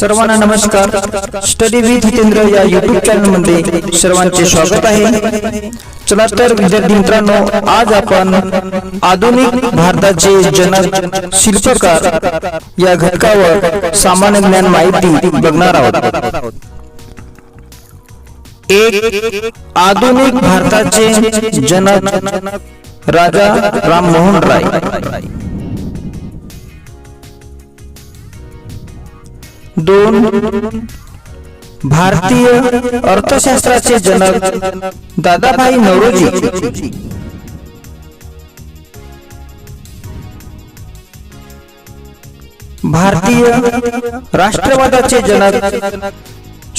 सर्वांना नमस्कार. Study with Hitendra या युट्यूब चॅनलमध्ये सर्वांचे स्वागत आहे. चला तर विद्यार्थी मित्रांनो आज आपण आधुनिक भारताचे जनक शिल्पकार या घटकावर सामान्य ज्ञान माहिती बघणार आहोत. एक आधुनिक भारताचे जनक राजा राममोहन राय. दोन भारतीय अर्थशास्त्राचे जनक दादाभाई नौरोजी भारतीय राष्ट्रवादाचे जनक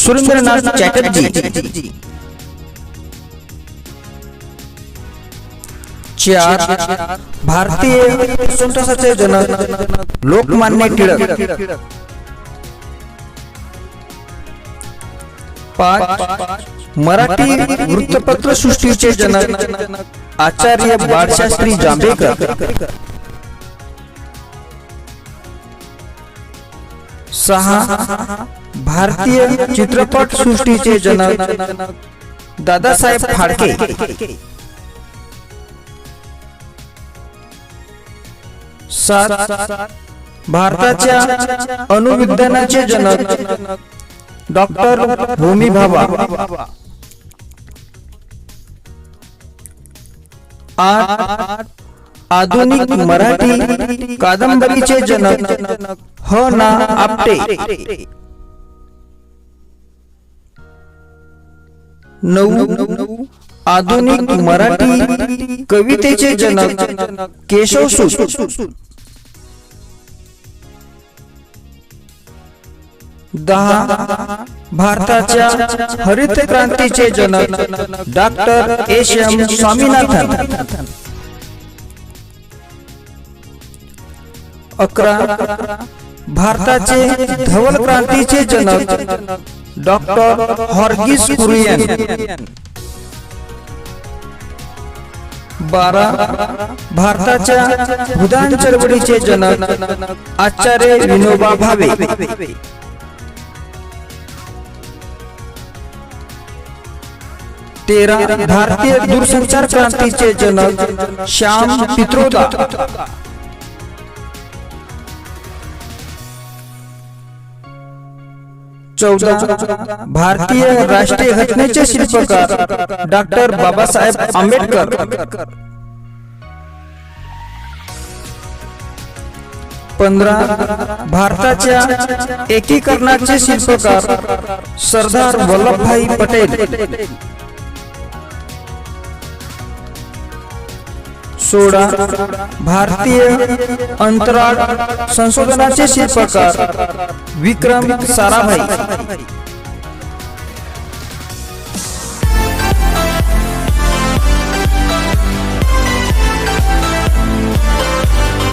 सुरेंद्रनाथ चॅटर्जी. चार भारतीय स्वतंत्राचे जनक लोकमान्य टिळक. पाच मराठी वृत्तपत्र सृष्टीचे जनक आचार्य बाळशास्त्री जांभेकर. सहा भारतीय चित्रपट सृष्टीचे जनक दादासाहेब फाडके. सात भारताच्या अणुविज्ञानाचे जनक डॉक्टर होमी भाभा आधुनिक मराठी कादंबरीचे जनक ह ना आपटे। नऊ आधुनिक मराठी कवितेचे जनक केशव सूत। दहा भारताच्या हरित क्रांतीचे जनक डॉक्टर एस एम स्वामीनाथन. अकरा भारताचे धवल क्रांतीचे जनक डॉक्टर हॉर्गिस कुरियन. बारा भारताच्या भूदान चळवळीचे जनक आचार्य विनोबा भावे. तेरा भारतीय दूरसंचार क्रांतीचे जनक श्याम पित्रोदा. चौदा भारतीय राष्ट्रीय घटनेचे शिल्पकार डॉक्टर बाबासाहेब आंबेडकर. पंधरा भारताच्या एकीकरणाचे शिल्पकार सरदार वल्लभभाई पटेल. सोळा भारतीय अंतराळ संशोधनाचे शिल्पकार विक्रम साराभाई.